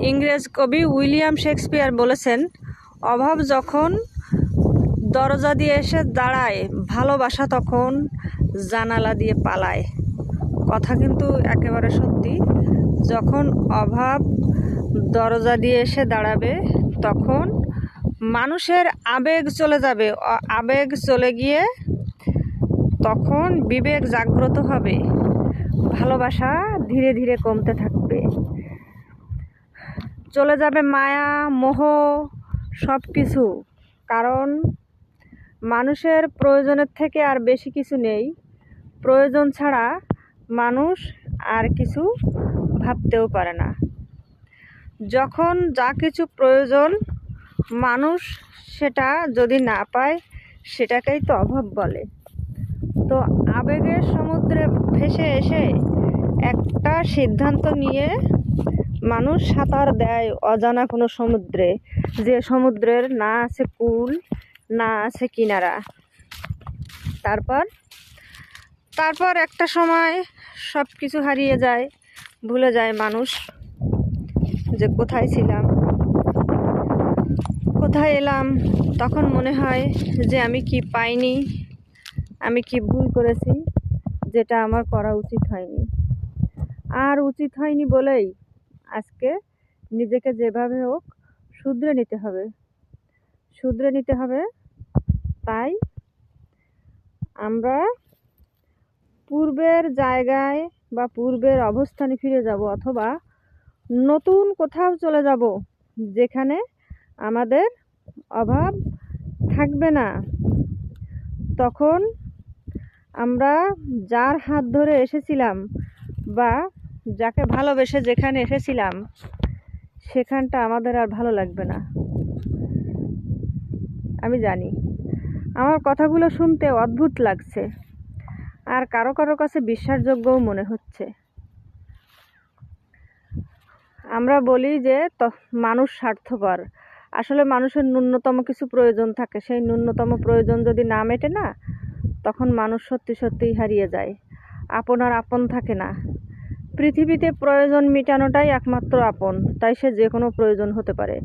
ইংরেজ কবি William Shakespeare বলেছেন, অভাব যখন দরজা দিয়ে এসে দাঁড়ায়, ভালোবাসা তখন জানালা দিয়ে পালায়। কথা কিন্তু একেবারে সত্যি। যখন অভাব দরজা দিয়ে এসে দাঁড়াবে, তখন মানুষের আবেগ চলে যাবে। আবেগ চলে গিয়ে তখন বিবেক জাগ্রত হবে। ভালোবাসা ধীরে ধীরে কমতে থাকবে। চলে যাবে মায়া, মোহ সব কিছু কারণ মানুষের প্রয়োজনের থেকে আর বেশি কিছু নেই। প্রয়োজন ছাড়া মানুষ আর কিছু ভাবতেও পারে না। যখন যা কিছু প্রয়োজন মানুষ সেটা যদি না পায়, সেটাকেই তো অভাব বলে। তো আবেগের সমুদ্রে ভেসে এসে একটা সিদ্ধান্ত নিয়ে মানুষ সাঁতার দেয় অজানা কোনো সমুদ্রে। যে সমুদ্রের না আছে কুল না আছে কিনারা। তারপর তারপর একটা সময় সব কিছু হারিয়ে যায়, ভুলে যায় মানুষ যে কোথায় ছিলাম, কোথায় এলাম। তখন মনে হয় যে আমি কি পাইনি, আমি কি ভুল করেছি, যেটা আমার করা উচিত হয়নি। আর উচিত হয়নি বলেই আজকে নিজেকে যেভাবে হোক শুধরে নিতে হবে। শুধরে নিতে হবে। তাই আমরা পূর্বের জায়গায় বা পূর্বের অবস্থানে ফিরে যাব অথবা নতুন কোথাও চলে যাব যেখানে আমাদের অভাব থাকবে না। তখন আমরা যার হাত ধরে এসেছিলাম বা যাকে ভালোবেসে যেখানে এসেছিলাম, সেখানটা আমাদের আর ভালো লাগবে না। আমি জানি। আমার কথাগুলো শুনতে অদ্ভুত লাগছে। আর কারও কারও কাছে বিশ্বাসযোগ্যও মনে হচ্ছে। আমরা বলি যে মানুষ স্বার্থপর। আসলে মানুষের ন্যূনতম কিছু প্রয়োজন থাকে। সেই ন্যূনতম প্রয়োজন যদি না মেটে না, তখন মানুষ সত্যি সত্যিই হারিয়ে যায়। আপন আর আপন থাকে না। পৃথিবীতে প্রয়োজন মেটানোটাই একমাত্র আপন, তাই সে যে কোনো প্রয়োজন হতে পারে।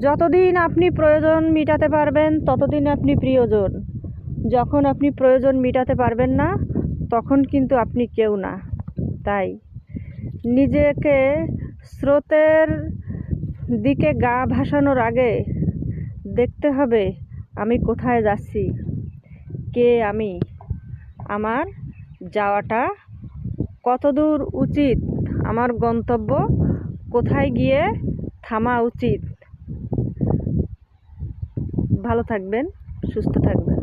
যতদিন আপনি প্রয়োজন মেটাতে পারবেন, ততদিন আপনি প্রিয়জন। যখন আপনি প্রয়োজন মেটাতে পারবেন না, তখন কিন্তু আপনি কেউ না, তাই। নিজেকে স্রোতের দিকে গা ভাসানোর আগে দেখতে হবে, আমি কোথায় যাচ্ছি? কে আমি? আমার যাওয়াটা কতদূর উচিত? আমার গন্তব্য কোথায় গিয়ে থামা উচিত? ভালো থাকবেন সুস্থ থাকবেন।